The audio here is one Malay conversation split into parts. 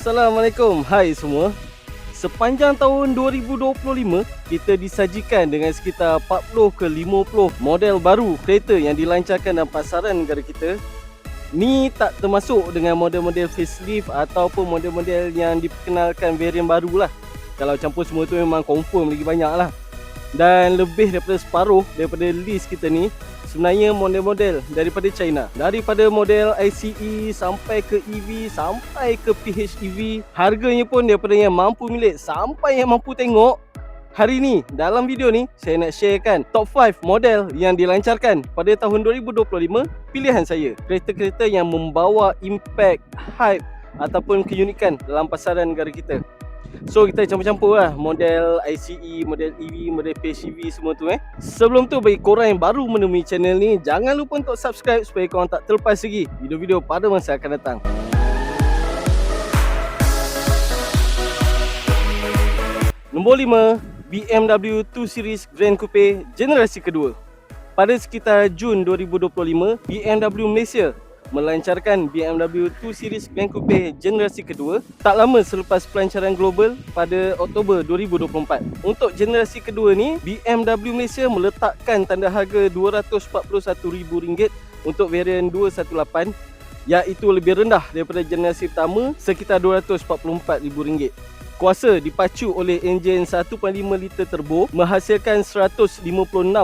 Assalamualaikum, hai semua. Sepanjang tahun 2025, kita disajikan dengan sekitar 40 ke 50 model baru kereta yang dilancarkan dalam pasaran negara kita. Ni tak termasuk dengan model-model facelift ataupun model-model yang diperkenalkan varian baru lah. Kalau campur semua tu memang confirm lagi banyak lah. Dan lebih daripada separuh daripada list kita ni sebenarnya model-model daripada China. Daripada model ICE sampai ke EV sampai ke PHEV, harganya pun daripada yang mampu milik sampai yang mampu tengok. Hari ni dalam video ni saya nak sharekan top 5 model yang dilancarkan pada tahun 2025 pilihan saya. Kereta-kereta yang membawa impact, hype ataupun keunikan dalam pasaran negara kita. So kita campur-campur lah model ICE, model EV, model PHEV semua tu eh. Sebelum tu bagi korang yang baru menemui channel ni, jangan lupa untuk subscribe supaya korang tak terlepas lagi video-video pada masa akan datang. Nombor 5, BMW 2 Series Grand Coupe generasi kedua. Pada sekitar Jun 2025, BMW Malaysia melancarkan BMW 2 Series Grand Coupe generasi kedua tak lama selepas pelancaran global pada Oktober 2024. Untuk generasi kedua ni, BMW Malaysia meletakkan tanda harga RM241,000 untuk varian 218 iaitu lebih rendah daripada generasi pertama sekitar RM244,000. Kuasa dipacu oleh enjin 1.5 liter turbo menghasilkan 156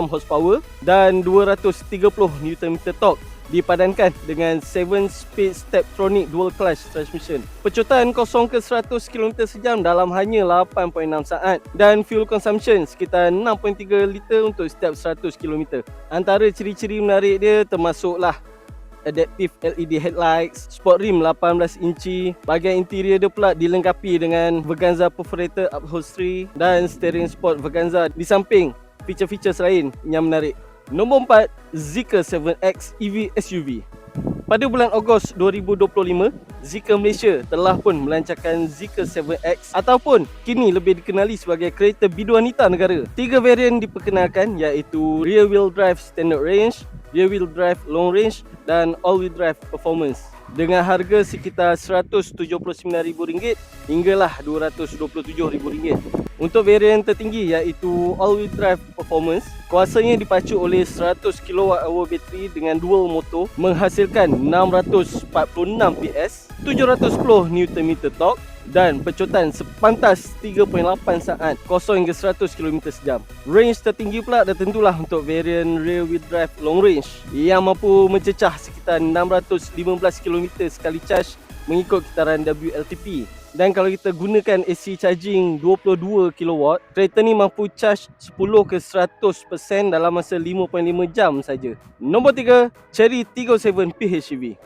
horsepower dan 230 Nm torque dipadankan dengan 7 speed steptronic dual clutch transmission. Pecutan 0 ke 100 km sejam dalam hanya 8.6 saat dan fuel consumption sekitar 6.3 liter untuk setiap 100 km. Antara ciri-ciri menarik dia termasuklah adaptive LED headlights, sport rim 18 inci, bahagian interior dia pula dilengkapi dengan Veganza perforated upholstery dan steering sport Veganza di samping feature-feature lain yang menarik. Nombor 4, Zeekr 7X EV SUV. Pada bulan Ogos 2025, Zeekr Malaysia telah pun melancarkan Zeekr 7X ataupun kini lebih dikenali sebagai kereta wanita negara. Tiga varian diperkenalkan iaitu rear wheel drive standard range, rear wheel drive long range dan all wheel drive performance. Dengan harga sekitar RM179,000 hinggalah RM227,000. Untuk varian tertinggi iaitu all-wheel drive performance, kuasanya dipacu oleh 100 kWh bateri dengan dual motor menghasilkan 646 PS, 710 Nm torque dan pecutan sepantas 3.8 saat 0 hingga 100 km sejam. Range tertinggi pula dah tentulah untuk varian rear wheel drive long range yang mampu mencecah sekitar 615 km sekali charge mengikut kitaran WLTP. Dan kalau kita gunakan AC charging 22 kW, kereta ni mampu charge 10 ke 100% dalam masa 5.5 jam saja. Nombor 3, Cherry 37 PHEV.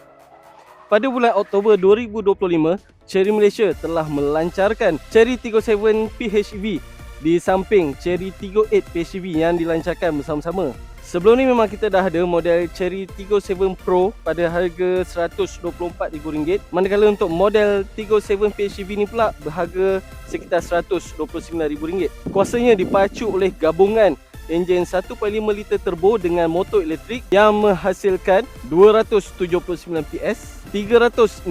Pada bulan Oktober 2025, Cherry Malaysia telah melancarkan Cherry 37 PHEV di samping Cherry 38 PHEV yang dilancarkan bersama-sama. Sebelum ni memang kita dah ada model Cherry Tiggo 7 Pro pada harga RM124,000 manakala untuk model Tiggo 7 PHEV ni pula berharga sekitar RM129,000 kuasanya dipacu oleh gabungan enjin 1.5 liter turbo dengan motor elektrik yang menghasilkan 279 PS 365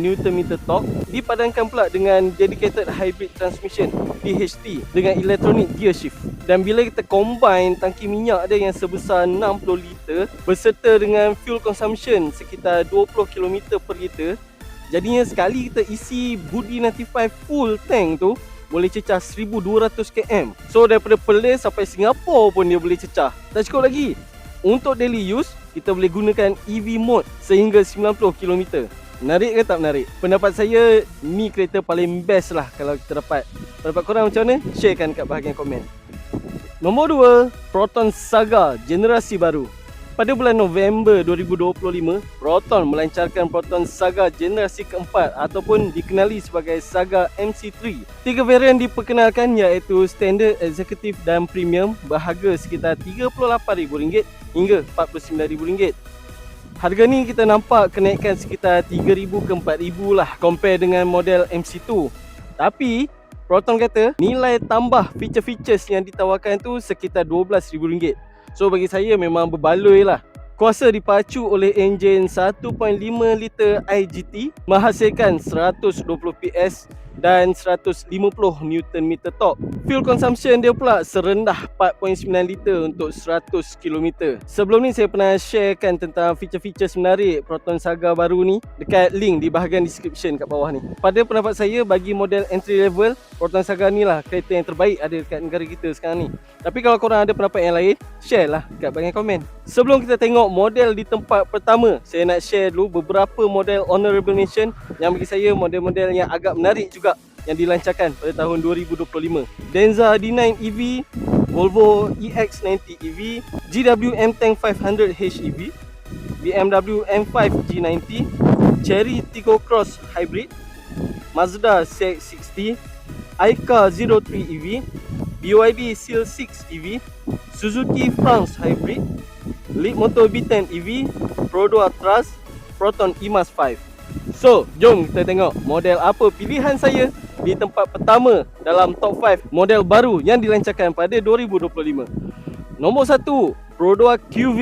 Nm torque dipadankan pula dengan dedicated hybrid transmission DHT dengan electronic gear shift. Dan bila kita combine tangki minyak dia yang sebesar 60 liter berserta dengan fuel consumption sekitar 20 km per liter jadinya sekali kita isi Budi 95 full tank tu boleh cecah 1200 km so daripada Perlis sampai Singapura pun dia boleh cecah. Tak cukup lagi untuk daily use kita boleh gunakan EV mode sehingga 90 km Menarik ke tak menarik? Pendapat saya ni kereta paling best lah kalau kita dapat Pendapat korang macam mana? Sharekan kat bahagian komen Nombor 2, Proton Saga generasi baru. Pada bulan November 2025, Proton melancarkan Proton Saga generasi keempat ataupun dikenali sebagai Saga MC3. Tiga varian diperkenalkan iaitu Standard, Executive dan Premium berharga sekitar RM38,000 hingga RM49,000. Harga ni kita nampak kenaikan sekitar RM3,000 ke RM4,000 lah compare dengan model MC2. Tapi Proton kata nilai tambah feature-features yang ditawarkan tu sekitar RM12,000. So bagi saya memang berbaloi lah. Kuasa dipacu oleh enjin 1.5 liter IGT menghasilkan 120 PS dan 150 Newton meter torque. Fuel consumption dia pula serendah 4.9 liter untuk 100 km. Sebelum ni saya pernah sharekan tentang feature-feature menarik Proton Saga baru ni dekat link di bahagian description kat bawah ni. Pada pendapat saya bagi model entry level Proton Saga ni lah kereta yang terbaik ada dekat negara kita sekarang ni. Tapi kalau korang ada pendapat yang lain, share lah kat bahagian komen. Sebelum kita tengok model di tempat pertama, saya nak share dulu beberapa model honorable mention yang bagi saya model-model yang agak menarik juga yang dilancarkan pada tahun 2025. Denza D9 EV, Volvo EX90 EV, GW M-Tank 500 HEV, BMW M5 G90, Cherry Tigo Cross Hybrid, Mazda CX-60, Aika 03 EV, BYD Seal 6 EV, Suzuki France Hybrid, Leapmotor B10 EV, Prodo Atras, Proton EMAS 5. So, jom kita tengok model apa pilihan saya di tempat pertama dalam top 5 model baru yang dilancarkan pada 2025. Nombor 1, Pro2 QV.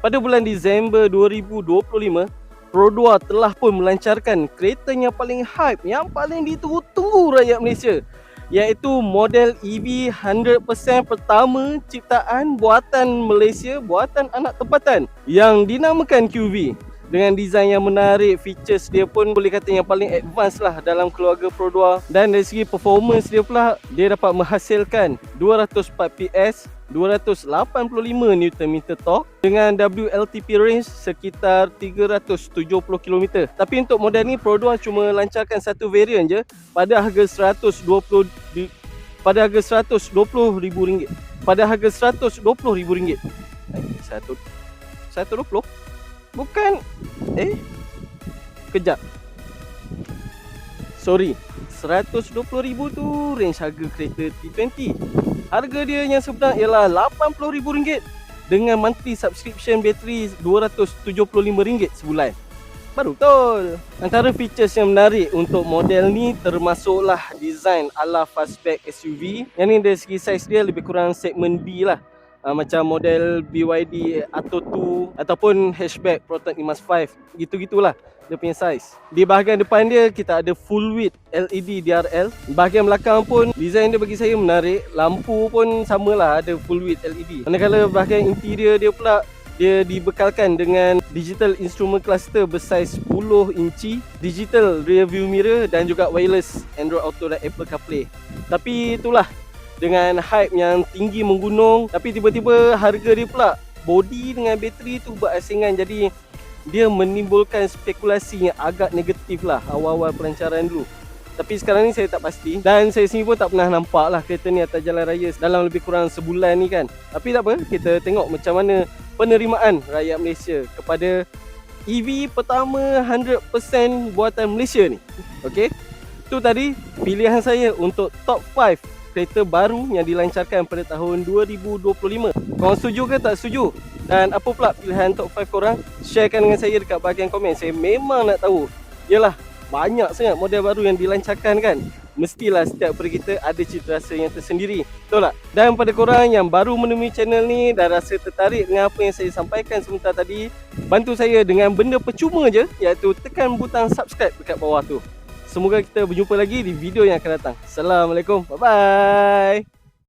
Pada bulan Disember 2025, Pro2 telah pun melancarkan kereta yang paling hype, yang paling ditunggu-tunggu rakyat Malaysia iaitu model EV 100% pertama ciptaan buatan Malaysia, buatan anak tempatan yang dinamakan QV dengan design yang menarik features dia pun boleh kata yang paling advance lah dalam keluarga Pro 2 dan dari segi performance dia pula dia dapat menghasilkan 204 PS 285 Nm torque dengan WLTP range sekitar 370 km. Tapi untuk model ni Pro 2 cuma lancarkan satu variant je pada harga 120 pada harga 120 ribu ringgit. Pada harga 120 ribu ringgit. Satu 120 Bukan. Eh? Kejap. Sorry. 120,000 tu range harga kereta T20 Harga dia yang sebenar ialah RM80,000 Dengan monthly subscription bateri RM275 sebulan. Baru betul. Antara features yang menarik untuk model ni termasuklah design ala fastback SUV Yang ni dari segi saiz dia lebih kurang segmen B lah uh, macam model BYD Atto 2 ataupun hatchback Proton Emas 5 gitu-gitulah dia punya size. Di bahagian depan dia kita ada full width LED DRL. Bahagian belakang pun design dia bagi saya menarik. Lampu pun samalah ada full width LED. Manakala bahagian interior dia pula dia dibekalkan dengan digital instrument cluster bersaiz 10 inci, digital rear view mirror dan juga wireless Android Auto dan Apple CarPlay. Tapi itulah dengan hype yang tinggi menggunung tapi tiba-tiba harga dia pula body dengan bateri tu berasingan jadi dia menimbulkan spekulasi yang agak negatif lah awal-awal pelancaran dulu. Tapi sekarang ni saya tak pasti dan saya sendiri pun tak pernah nampak lah kereta ni atas jalan raya dalam lebih kurang sebulan ni kan. Tapi tak apa kita tengok macam mana penerimaan rakyat Malaysia kepada EV pertama 100% buatan Malaysia ni. Okay Tu tadi pilihan saya untuk top 5 kereta baru yang dilancarkan pada tahun 2025. Korang setuju ke tak setuju? Dan apa pula pilihan top 5 korang? Sharekan dengan saya dekat bahagian komen. Saya memang nak tahu. Yalah, banyak sangat model baru yang dilancarkan kan? Mestilah setiap daripada kita ada cita rasa yang tersendiri. Betul tak? Dan pada korang yang baru menemui channel ni dan rasa tertarik dengan apa yang saya sampaikan sebentar tadi, bantu saya dengan benda percuma je iaitu tekan butang subscribe dekat bawah tu. Semoga kita berjumpa lagi di video yang akan datang. Assalamualaikum. Bye bye.